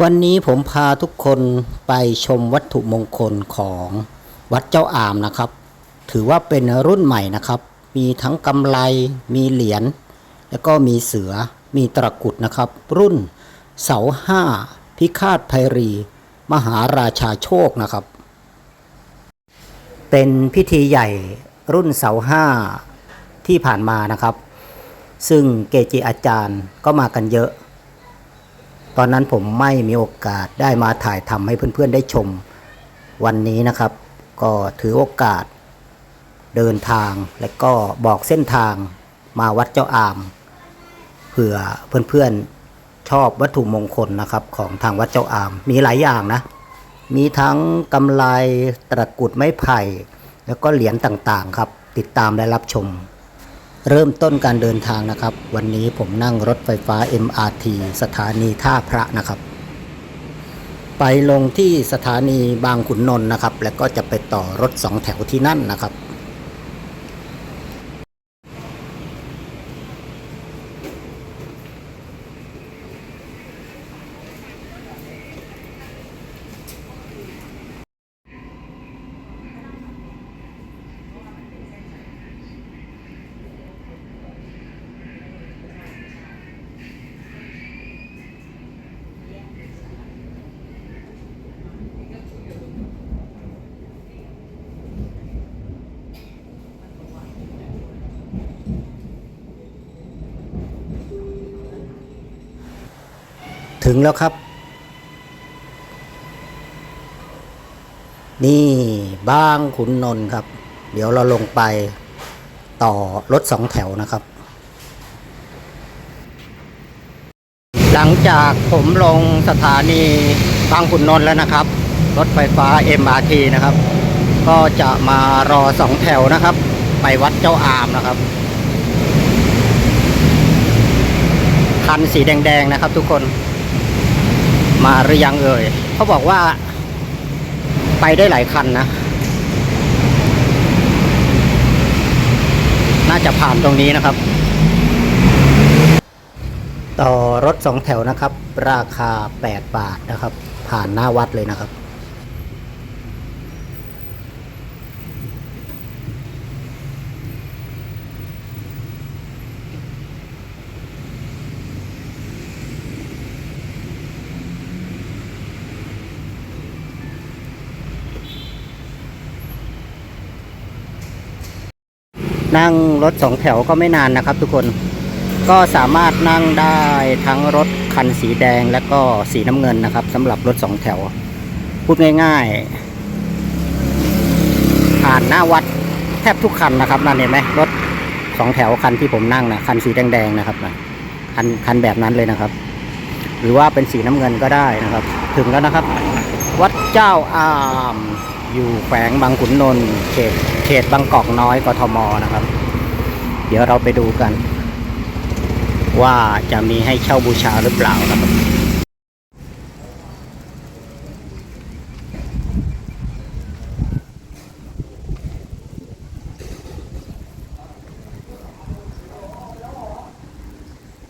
วันนี้ผมพาทุกคนไปชมวัตถุมงคลของวัดเจ้าอามนะครับ ถือว่าเป็นรุ่นใหม่นะครับ มีทั้งกำไลมีเหรียญแล้วก็มีเสือมีตะกุดนะครับ รุ่นเสาห้าพิฆาตภัยรี มหาราชาโชคนะครับ เป็นพิธีใหญ่รุ่นเสาห้าที่ผ่านมานะครับ ซึ่งเกจิอาจารย์ก็มากันเยอะ ตอนนั้นผมไม่มีโอกาสได้มาถ่ายทำให้เพื่อนๆได้ชม วันนี้นะครับ ก็ถือโอกาสเดินทางและก็บอกเส้นทางมาวัดเจ้าอามเผื่อเพื่อนๆชอบวัตถุมงคลนะครับของทางวัดเจ้าอาม มีหลายอย่างนะ มีทั้งกำไลตะกุดไม้ไผ่ แล้วก็เหรียญต่างๆครับ ติดตามและรับชม เริ่มต้นการเดินทางนะครับ วันนี้ผมนั่งรถไฟฟ้า MRT สถานีท่าพระนะครับ ไปลงที่สถานีบางขุนนนท์นะครับ แล้วก็จะไปต่อรถสองแถวที่นั่นนะครับ ถึงแล้วครับ นี่บางขุนนนท์ครับ เดี๋ยวเราลงไปต่อรถสองแถวนะครับ หลังจากผมลงสถานีบางขุนนนท์แล้วนะครับ รถไฟฟ้า MRT นะครับ ก็จะมารอสองแถวนะครับ ไปวัดเจ้าอามนะครับคันสีแดง ๆ นะครับทุกคน มาหรือยังเอ่ยเขาบอกว่า ไปได้หลายคันนะ น่าจะผ่านตรงนี้นะครับ ต่อรถสองแถวนะครับ ราคา 8 บาทนะครับ ผ่านหน้าวัดเลยนะครับ นั่งรถสองแถวก็ไม่นานนะครับทุกคนก็สามารถนั่งได้ทั้งรถคันสีแดงและก็สีน้ำเงินนะครับสำหรับรถสองแถว พูดง่ายๆ ผ่านหน้าวัดแทบทุกคันนะครับนั่นเห็นไหมรถสองแถวคันที่ผมนั่งนะคันสีแดงๆนะครับนะคันคันแบบนั้นเลยนะครับ หรือว่าเป็นสีน้ำเงินก็ได้นะครับ ถึงแล้วนะครับ วัดเจ้าอาม อยู่แขวงบางขุนนนท์เขตเขตบางกอกน้อยกทมนะครับ เดี๋ยวเราไปดูกัน ว่าจะมีให้เช่าบูชาหรือเปล่านะครับ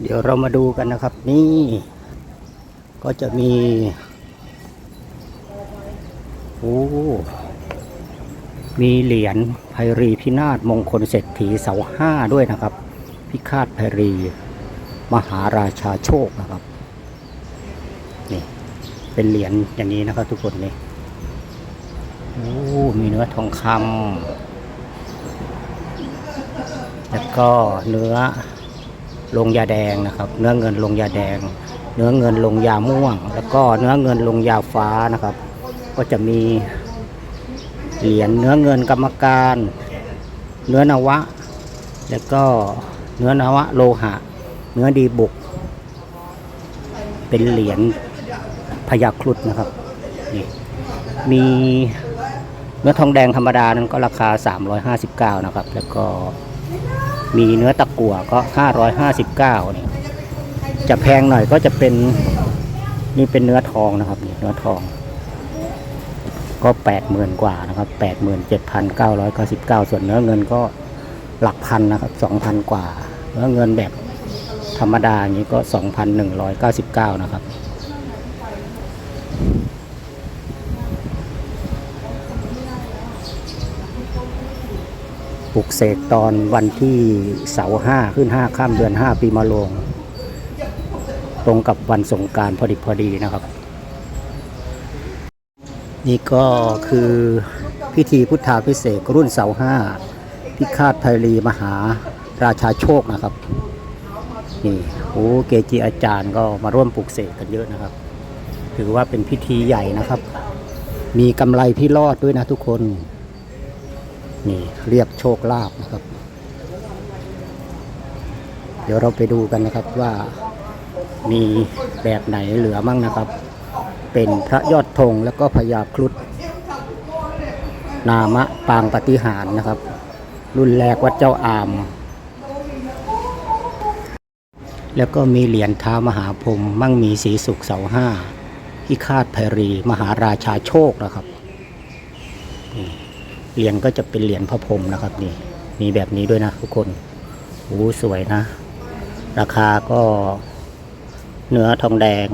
เดี๋ยวเรามาดูกันนะครับ นี่ ก็จะมี โอ้มีเหรียญไพรีพินาศมงคลเศรษฐีเสาห้าด้วยนะครับ พิฆาตไพรี มหาราชาโชคนะครับนี่เป็นเหรียญอย่างนี้นะครับทุกคนนี่โอ้มีเนื้อทองคำแล้วก็เนื้อลงยาแดงนะครับ เนื้อเงินลงยาแดง เนื้อเงินลงยาม่วง แล้วก็เนื้อเงินลงยาฟ้านะครับ ก็จะมีเหรียญเนื้อเงินกรรมการ เนื้อนวะ แล้วก็เนื้อนวะโลหะ เนื้อดีบุก เป็นเหรียญพยาครุฑนะครับนี่มีเนื้อทองแดงธรรมดานั้นก็ราคา 359 นะครับ แล้วก็มีเนื้อตะกั่วก็ 559นี่จะแพงหน่อยก็จะเป็นนี่เป็นเนื้อทองนะครับนี่เนื้อทอง ก็แปดหมื่นกว่านะครับแปดหมื่นเจ็ดพันเก้าร้อยเก้าสิบเก้าส่วนเนื้อเงินก็หลักพันนะครับสองพันกว่า เนื้อเงินแบบธรรมดาอย่างนี้ก็สองพันหนึ่งร้อยเก้าสิบเก้านะครับปลุกเสกตอนวันที่เสาห้าขึ้นห้าข้ามเดือนห้าปีมะโรง ตรงกับวันสงการพอดิบพอดีนะครับ นี่ก็คือพิธีพุทธาพิเศษรุ่นเสาห้าพิฆาตไพรีมหาราชาโชคนะครับนี่โอ้เกจิอาจารย์ก็มาร่วมปลุกเสกกันเยอะนะครับ ถือว่าเป็นพิธีใหญ่นะครับ มีกำไรพี่รอดด้วยนะทุกคนนี่เรียกโชคลาภนะครับ เดี๋ยวเราไปดูกันนะครับว่ามีแบบไหนเหลือมั่งนะครับ เป็นพระยอดธงแล้วก็พญาครุฑนามะปางปฏิหารนะครับ รุ่นแรกวัดเจ้าอาม แล้วก็มีเหรียญท้ามหาพรมมั่งมีสีสุขเสาห้าพิฆาตไพรีมหาราชาโชคนะครับเหรียญก็จะเป็นเหรียญพระพรมนะครับนี่มีแบบนี้ด้วยนะทุกคนโอ้สวยนะ ราคาก็เนื้อทองแดง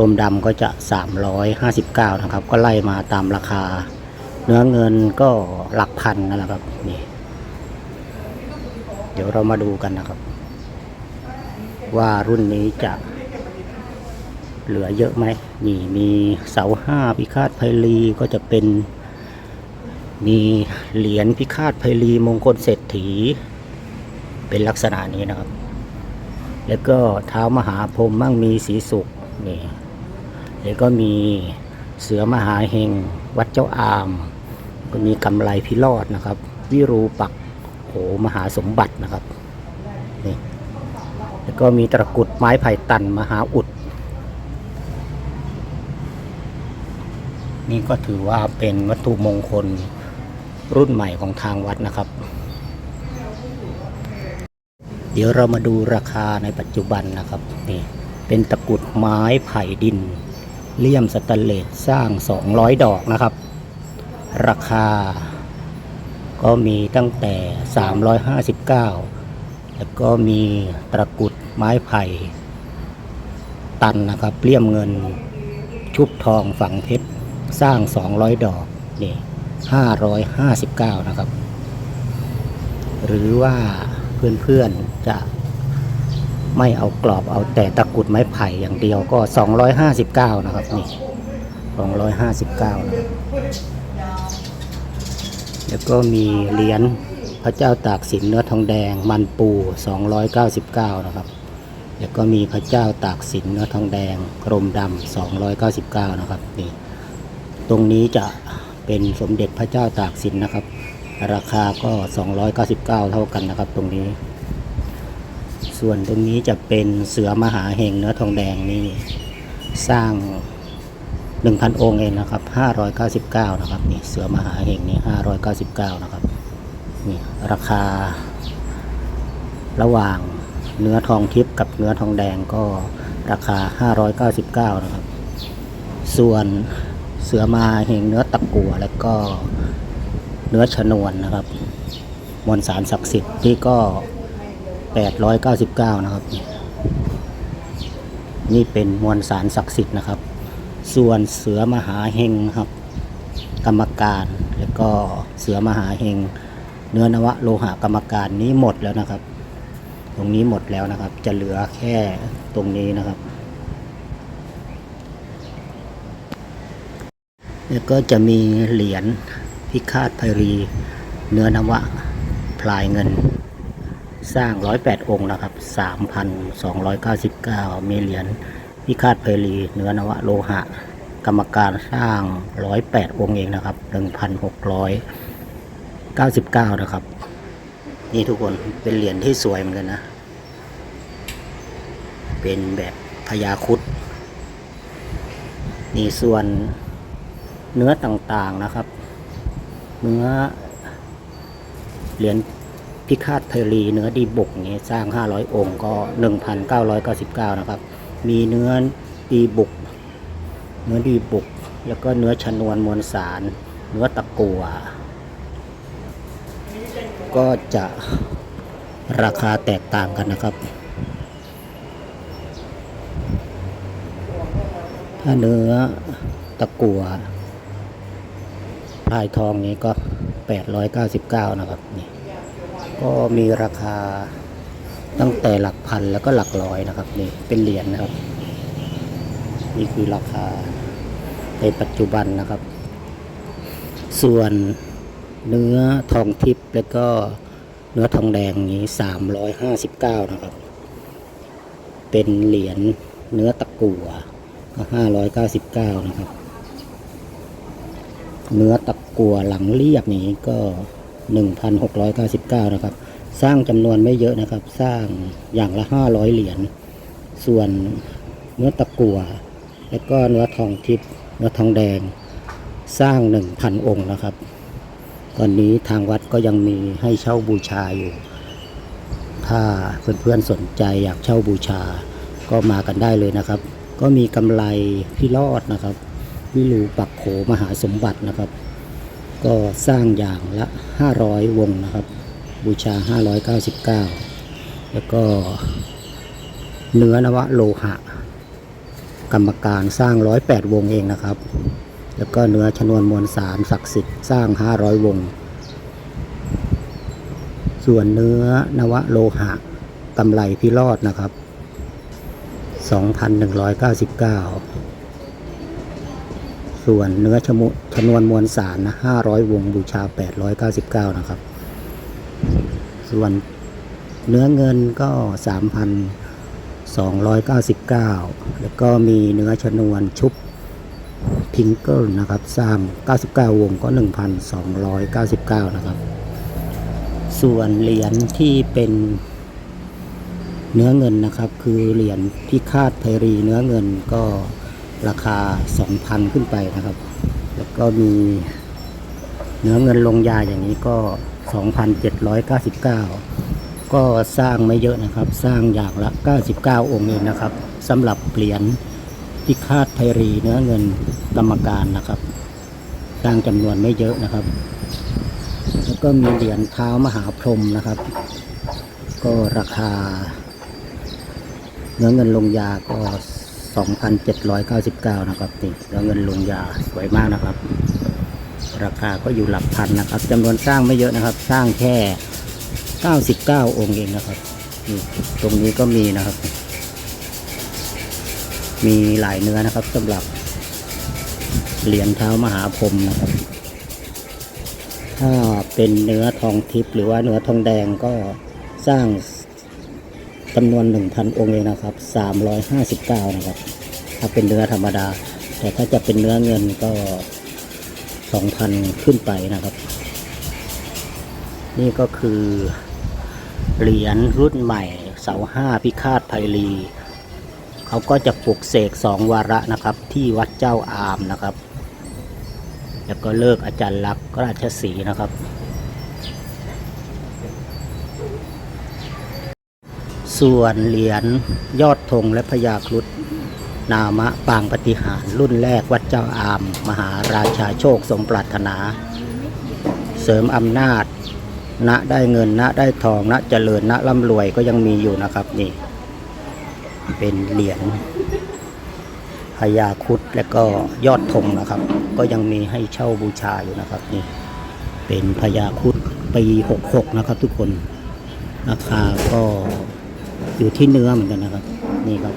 รมดำก็จะ 359 นะครับ ก็ไล่มาตามราคา เนื้อเงินก็หลักพันนั่นแหละครับนี่เดี๋ยวเรามาดูกันนะครับ ว่ารุ่นนี้จะเหลือเยอะไหมนี่มีเสาห้าพิฆาตไพลีก็จะเป็น มีเหรียญพิฆาตไพลีมงคลเศรษฐี เป็นลักษณะนี้นะครับ แล้วก็เท้ามหาพรหมมั่งมีสีสุขนี่ แล้วก็มีเสือมหาเฮง วัดเจ้าอาม ก็มีกำไรพิรอดนะครับ วิรูปักโหมหาสมบัตินะครับนี่แล้วก็มีตะกุดไม้ไผ่ตันมหาอุด นี่ก็ถือว่าเป็นวัตถุมงคลรุ่นใหม่ของทางวัดนะครับ เดี๋ยวเรามาดูราคาในปัจจุบันนะครับนี่เป็นตะกุดไม้ไผ่ดิน เลี่ยมสแตนเลสสร้าง 200 ดอกนะครับ ราคา ก็มีตั้งแต่ 359 แล้วก็มีตะกุดไม้ไผ่ ตันนะครับเลี่ยมเงินชุบทองฝังเพชรสร้าง 200 ดอกนี่559 นะครับ หรือว่าเพื่อนๆจะ ไม่เอากรอบเอาแต่ตะกรุดไม้ไผ่อย่างเดียวก็ 259 นะครับนี่259นะครับแล้วก็มีเหรียญพระเจ้าตากสินเนื้อทองแดงมันปู 299 นะครับ แล้วก็มีพระเจ้าตากสินเนื้อทองแดงกรมดำ299 นะครับนี่ตรงนี้จะเป็นสมเด็จพระเจ้าตากสินนะครับ ราคาก็ 299 เท่ากันนะครับตรงนี้ ส่วนตรงนี้จะเป็นเสือมหาเฮงเนื้อทองแดงนี่สร้าง 1,000 องค์เองนะครับ 599 นะครับนี่เสือมหาเฮงนี่599 นะครับนี่ราคา ระหว่างเนื้อทองทิพย์กับเนื้อทองแดงก็ราคา 599 นะครับ ส่วนเสือมาเฮงเนื้อตะกัวแล้วก็เนื้อชนวนนะครับ มวลสารศักดิ์สิทธิ์ที่ก็ 899 นะครับ นี่เป็นมวลสารศักดิ์สิทธิ์นะครับ ส่วนเสือมหาเฮงครับ กรรมการแล้วก็เสือมหาเฮงเนื้อนวะโลหะกรรมการนี้หมดแล้วนะครับ ตรงนี้หมดแล้วนะครับ จะเหลือแค่ตรงนี้นะครับแล้วก็จะมีเหรียญพิฆาตไพรี เนื้อนวะ พลายเงิน สร้าง 108 องค์นะครับ 3,299 มีเหรียญพิฆาตไพรีเนื้อนวะโลหะ กรรมการสร้าง 108 องค์เองนะครับ 1,699 นะครับ นี่ทุกคนเป็นเหรียญที่สวยเหมือนกันนะ เป็นแบบพญาคุดนี่ส่วนเนื้อต่างๆนะครับ เนื้อเหรียญ พิฆาตไพรีเนื้อดีบุกนี้สร้าง 500 องค์ก็ 1,999 นะครับ มีเนื้อดีบุก เนื้อดีบุก แล้วก็เนื้อชนวนมวลสาร เนื้อตะกัว ก็จะราคาแตกต่างกันนะครับ ถ้าเนื้อตะกัวพายทองนี้ก็ 899 นะครับนี่ ก็มีราคาตั้งแต่หลักพันแล้วก็หลักร้อยนะครับ นี่เป็นเหรียญนะครับ นี่คือราคาในปัจจุบันนะครับ ส่วนเนื้อทองทิพย์แล้วก็เนื้อทองแดงนี้359นะครับ เป็นเหรียญเนื้อตะกั่วก็599นะครับ เนื้อตะกั่วหลังเรียบนี้ก็ 1,699 นะครับ สร้างจำนวนไม่เยอะนะครับ สร้างอย่างละ 500 เหรียญ ส่วนเนื้อตะกั่ว แล้วก็เนื้อทองทิพย์เนื้อทองแดง สร้าง 1,000 องค์นะครับ ตอนนี้ทางวัดก็ยังมีให้เช่าบูชาอยู่ ถ้าเพื่อนๆสนใจอยากเช่าบูชาก็มากันได้เลยนะครับ ก็มีกำไรพี่รอดนะครับวิลูปักโขมหาสมบัตินะครับ ก็สร้างอย่างละ 500 วงนะครับ บูชา 599 แล้วก็เนื้อนวะโลหะ กรรมการสร้าง 108 วงเองนะครับ แล้วก็เนื้อชนวนมวลสารศักดิ์สิทธิ์สร้าง 500 วง ส่วนเนื้อนวะโลหะกำไรพิรอดนะครับ 2,199 ส่วนเนื้อชมุชนวนมวลสารนะห้าร้อยวงบูชาแปดร้อยเก้าสิบเก้านะครับ ส่วนเนื้อเงินก็สามพันสองร้อยเก้าสิบเก้าแล้วก็มีเนื้อชนวนชุบทิงเกิลนะครับสามเก้าสิบเก้าวงก็หนึ่งพันสองร้อยเก้าสิบเก้านะครับ ส่วนเหรียญที่เป็นเนื้อเงินนะครับ คือเหรียญที่คาดเทรีเนื้อเงินก็ ราคา 2,000 ขึ้นไปนะครับ แล้วก็มีเนื้อเงินลงยาอย่างนี้ก็ 2,799 ก็สร้างไม่เยอะนะครับ สร้างอย่างละ 99 องค์เองนะครับสำหรับเหรียญพิฆาตไพรีเนื้อเงินกรรมการนะครับ สร้างจำนวนไม่เยอะนะครับ แล้วก็มีเหรียญเท้ามหาพรหมนะครับ ก็ราคา เนื้อเงินลงยาก็ 2,799 นะครับนี่เนื้อเงินลงยาสวยมากนะครับ ราคาก็อยู่หลักพันนะครับจำนวนสร้างไม่เยอะนะครับ สร้างแค่ 99 องค์เองนะครับนี่ตรงนี้ก็มีนะครับ มีหลายเนื้อนะครับสำหรับเหรียญเท้ามหาพรหมนะครับ ถ้าเป็นเนื้อทองทิพย์หรือว่าเนื้อทองแดงก็สร้าง จำนวน 1,000 องค์เองนะครับ 359 นะครับ ถ้าเป็นเนื้อธรรมดา แต่ถ้าจะเป็นเนื้อเงินก็ 2,000 ขึ้นไปนะครับ นี่ก็คือเหรียญรุ่นใหม่ เสาห้าพิฆาตไพลีเขาก็จะปลุกเสกสองวาระนะครับ ที่วัดเจ้าอามนะครับ แล้วก็เลิกอาจารย์ลักษณ์ราชสีนะครับ ส่วนเหรียญยอดธงและพญาครุฑนามะปางปฏิหารรุ่นแรกวัดเจ้าอาม มหาราชาโชคสมปรารถนา เสริมอำนาจ ณได้เงินณได้ทองณเจริญณร่ำรวยก็ยังมีอยู่นะครับนี่ เป็นเหรียญพญาครุดและก็ยอดธงนะครับ ก็ยังมีให้เช่าบูชาอยู่นะครับนี่เป็นพญาครุดปี 66 นะครับทุกคนราคาก็ อยู่ที่เนื้อเหมือนกันนะครับ นี่ครับ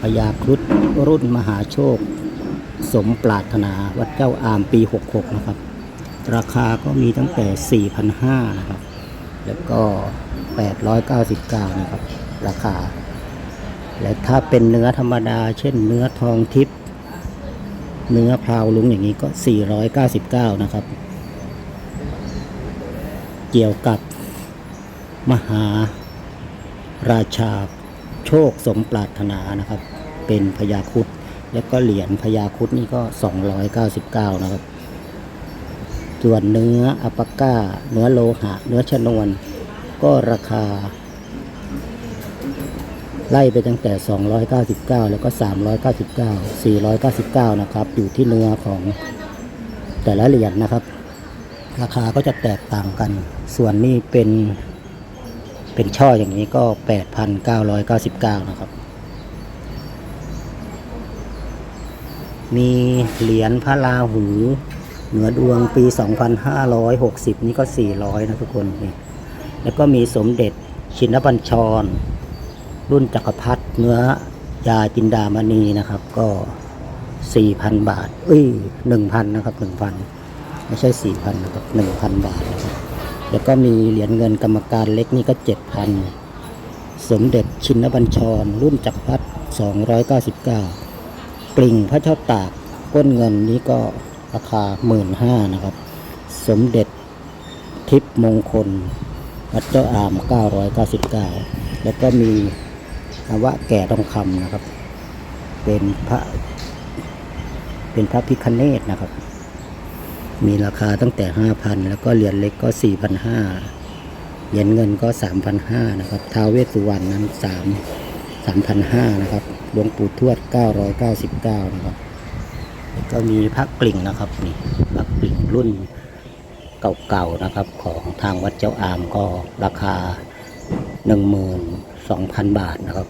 พญาครุดรุ่นมหาโชค สมปรารถนาวัดเจ้าอามปี 66 นะครับ ราคาก็มีตั้งแต่ 4,500 นะครับ แล้วก็ 899 นะครับ ราคา และถ้าเป็นเนื้อธรรมดา เช่นเนื้อทองทิพย์เนื้อพราวลุงอย่างนี้ก็ 499 นะครับ เกี่ยวกับมหา ราชาโชคสมปรารถนานะครับ เป็นพญาคุดแล้วก็เหรียญพญาคุดนี่ก็ 299 นะครับ ส่วนเนื้ออัปปาก้า เนื้อโลหะ เนื้อชนวน ก็ราคา ไล่ไปตั้งแต่ 299 แล้วก็ 399 499 นะครับ อยู่ที่เนื้อของแต่ละเหรียญนะครับ ราคาก็จะแตกต่างกัน ส่วนนี้เป็น เป็นช่ออย่างนี้ก็ 8,999 นะครับ มีเหรียญพระราหู เหนือดวงปี 2560 นี่ก็ 400 นะทุกคนนี่แล้วก็มีสมเด็จชินบัญชร รุ่นจักรพรรดิเนื้อยาจินดามณีนะครับ ก็ 4,000 บาท เอ้ย 1,000 นะครับ 1,000 ไม่ใช่ 4,000 นะครับ 1,000 บาทนะครับ แล้วก็มีเหรียญเงินกรรมการเล็กนี่ก็7,000สมเด็จชินบัญชร รุ่นจักรพรรดิ299 กลิ่งพระเจ้าตากก้นเงินนี้ก็ราคา 15,000นะครับ สมเด็จทิพมงคลวัดเจ้าอาม 999 แล้วก็มีนวะแก่ทองคำนะครับ เป็นพระ เป็นพระพิคเนตนะครับ มีราคาตั้งแต่ 5,000 แล้วก็เหรียญเล็กก็ 4,500 เหรียญเงินก็ 3,500 นะครับท้าวเวสสุวรรณนั้น 3 3,500 นะครับหลวงปู่ทวด 999 นะครับ ก็มีพระกลิ่งนะครับนี่พระกลิ่งรุ่นเก่าๆนะครับ ของทางวัดเจ้าอามก็ราคา 12,000 บาทนะครับ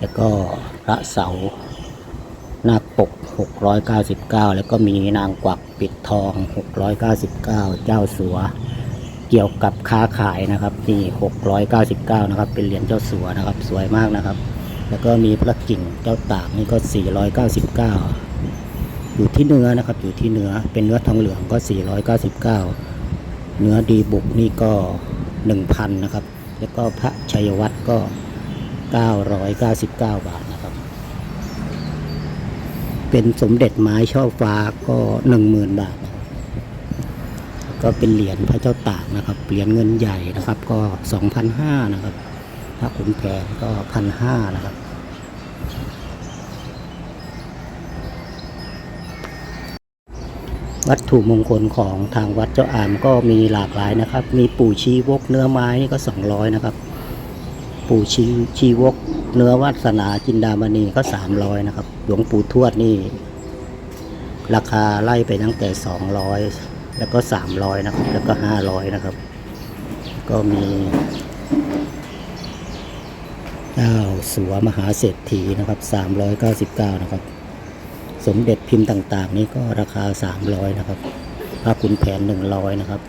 แล้วก็พระเสา น้าปก 699 แล้วก็มีนางกวักปิดทอง 699 เจ้าสัว เกี่ยวกับค้าขายนะครับนี่699 นะครับ เป็นเหรียญเจ้าสัวนะครับ สวยมากนะครับ แล้วก็มีพระกิ่งเจ้าตากนี่ก็ 499 อยู่ที่เนื้อนะครับ อยู่ที่เนื้อ เป็นเนื้อทองเหลืองก็ 499 เนื้อดีบุกนี่ก็ 1,000 นะครับ แล้วก็พระชัยวัตรก็ 999 บาทนะครับ เป็นสมเด็จไม้ช่อฟ้าก็หนึ่งหมื่นบาท ก็เป็นเหรียญพระเจ้าตากนะครับ เหรียญเงินใหญ่นะครับ ก็สองพันห้านะครับ พระขุนแผนก็พันห้านะครับวัตถุมงคลของทางวัดเจ้าอามก็มีหลากหลายนะครับ มีปู่ชีวกเนื้อไม้นี่ก็สองร้อยนะครับ ปู่ชีชีวก เนื้อวาสนาจินดามณีก็สามร้อยนะครับ หลวงปู่ทวดนี่ ราคาไล่ไปตั้งแต่สองร้อยแล้วก็สามร้อยนะครับ แล้วก็ห้าร้อยนะครับ ก็มีเจ้าสัวมหาเศรษฐีนะครับสามร้อยเก้าสิบเก้านะครับ สมเด็จพิมพ์ต่าง ๆ นี่ก็ราคาสามร้อยนะครับพระคุณแผนหนึ่งร้อยนะครับ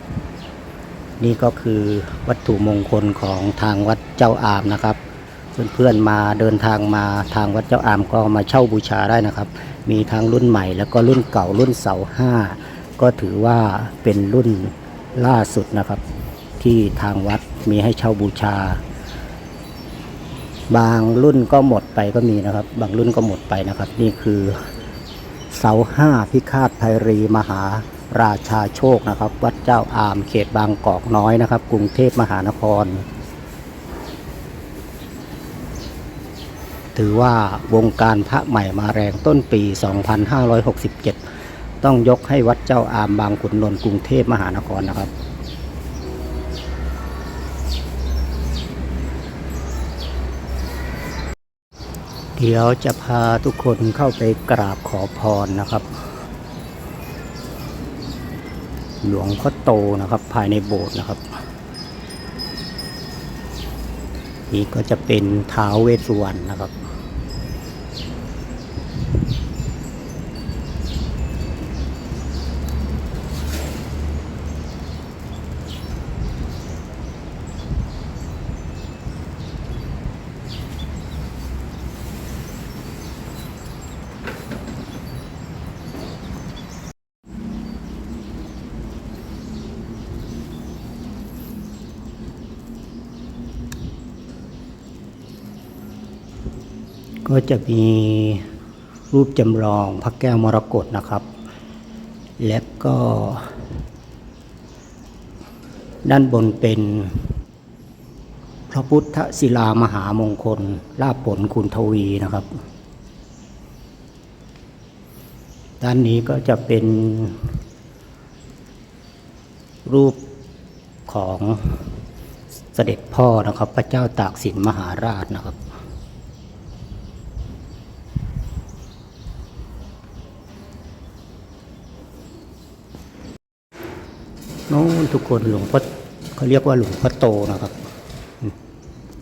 นี่ก็คือวัตถุมงคลของทางวัดเจ้าอามนะครับ เพื่อนๆมาเดินทางมาทางวัดเจ้าอามก็มาเช่าบูชาได้นะครับ มีทั้งรุ่นใหม่แล้วก็รุ่นเก่ารุ่นเสาห้าก็ถือว่าเป็นรุ่นล่าสุดนะครับ ที่ทางวัดมีให้เช่าบูชา บางรุ่นก็หมดไปก็มีนะครับ บางรุ่นก็หมดไปนะครับ นี่คือเสาห้าพิฆาตภัยรีมหาราชาโชคนะครับ วัดเจ้าอามเขตบางกอกน้อยนะครับ กรุงเทพมหานคร ถือว่าวงการพระใหม่มาแรงต้นปี 2567 ต้องยกให้วัดเจ้าอามบางขุนนนท์กรุงเทพมหานครนะครับ เดี๋ยวจะพาทุกคนเข้าไปกราบขอพรนะครับ หลวงพ่อโตนะครับภายในโบสถ์นะครับนี่ก็จะเป็นท้าวเวสสุวรรณนะครับ ก็จะมีรูปจำลองพระแก้วมรกตนะครับ และก็ ด้านบนเป็น พระพุทธศิลามหามงคลลาภผลคุณทวีนะครับ ด้านนี้ก็จะเป็น รูปของเสด็จพ่อนะครับ พระเจ้าตากสินมหาราชนะครับ โน้นทุกคนหลวงพ่อเขาเรียกว่าหลวงพ่อโตนะครับ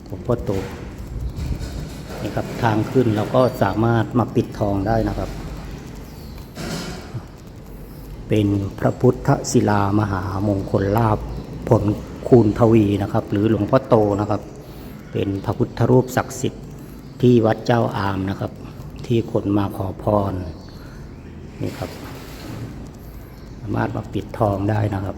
หลวงพ่อโตนี่ครับทางขึ้นเราก็สามารถมาปิดทองได้นะครับ เป็นพระพุทธศิลามหามงคลลาภผลคูณทวีนะครับ หรือหลวงพ่อโตนะครับ เป็นพระพุทธรูปศักดิ์สิทธิ์ที่วัดเจ้าอามนะครับ ที่คนมาขอพรนี่ครับ สามารถมาปิดทองได้นะครับ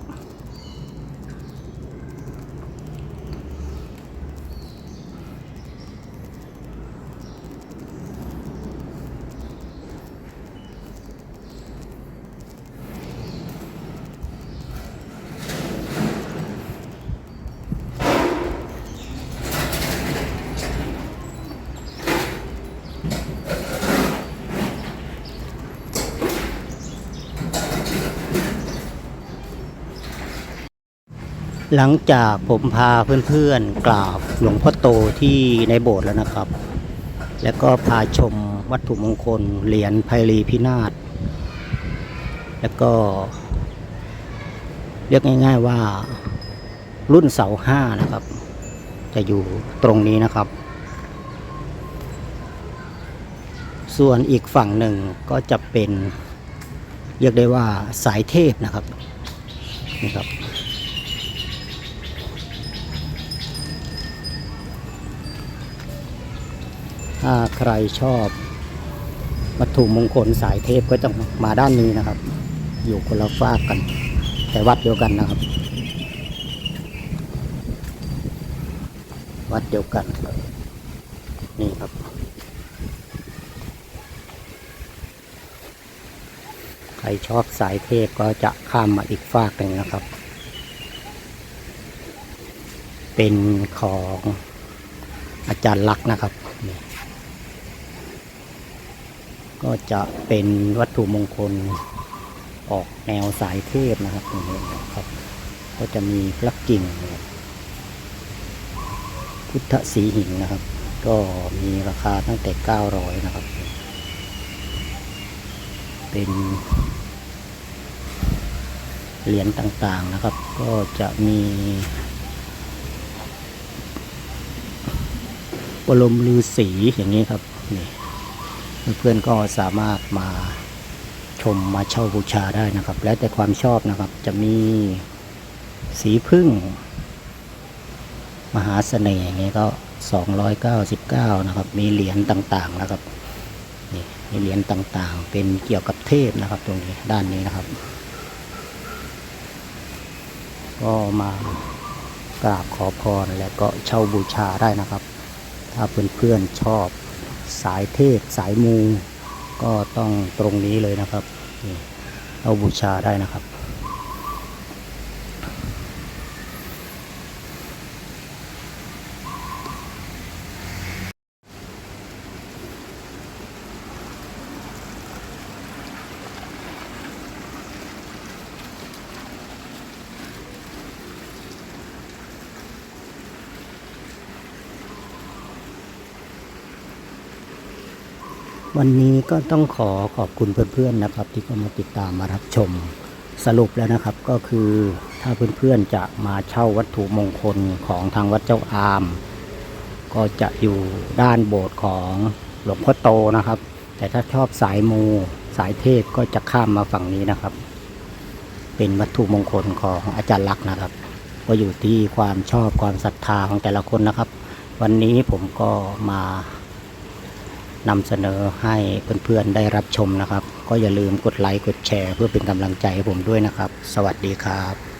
หลังจากผมพาเพื่อนๆกราบหลวงพ่อโตที่ในโบสถ์แล้วนะครับ แล้วก็พาชมวัตถุมงคลเหรียญไพรีพินาศ แล้วก็ เรียกง่าย ๆว่ารุ่นเสาห้านะครับ จะอยู่ตรงนี้นะครับ ส่วนอีกฝั่งหนึ่งก็จะเป็น เรียกได้ว่าสายเทพนะครับนี่ครับ ถ้าใครชอบวัตถุมงคลสายเทพก็ต้องมาด้านนี้นะครับ อยู่คนละฝากกัน แต่วัดเดียวกันนะครับ วัดเดียวกันนี่ครับ ใครชอบสายเทพก็จะข้ามมาอีกฝากหนึ่งนะครับ เป็นของอาจารย์ลักษณ์นะครับนี่ ก็จะเป็นวัตถุมงคลออกแนวสายเทพนะครับตรงนี้นะครับ ก็จะมีพระกิ่ง พุทธสีหิงนะครับ ก็มีราคาตั้งแต่ 900 นะครับ เป็นเหรียญต่างๆนะครับ ก็จะมีบรมลือสีอย่างนี้ครับนี่ เพื่อนก็สามารถมาชมมาเช่าบูชาได้นะครับ แล้วแต่ความชอบนะครับจะมีสีพึ่ง มหาเสน่ห์อย่างนี้ก็ 299 นะครับ มีเหรียญต่างๆนะครับนี่มีเหรียญต่างๆ เป็นเกี่ยวกับเทพนะครับ ตรงนี้ด้านนี้นะครับ ก็มากราบขอพรแล้วก็เช่าบูชาได้นะครับ ถ้าเพื่อนๆชอบ สายเทศสายมู ก็ต้องตรงนี้เลยนะครับเอาบูชาได้นะครับ วันนี้ก็ต้องขอขอบคุณเพื่อนๆนะครับ ที่เข้ามาติดตามมารับชมสรุปแล้วนะครับก็คือถ้าเพื่อนๆจะมาเช่าวัตถุมงคลของทางวัดเจ้าอาม ก็จะอยู่ด้านโบสถ์ของหลวงพ่อโตนะครับ แต่ถ้าชอบสายมูสายเทพก็จะข้ามมาฝั่งนี้นะครับ เป็นวัตถุมงคลของอาจารย์ลักษณ์นะครับ ก็อยู่ที่ความชอบความศรัทธาของแต่ละคนนะครับ วันนี้ผมก็มา นำเสนอให้เพื่อนๆได้รับชมนะครับ ก็อย่าลืมกดไลค์กดแชร์ เพื่อเป็นกำลังใจให้ผมด้วยนะครับ สวัสดีครับ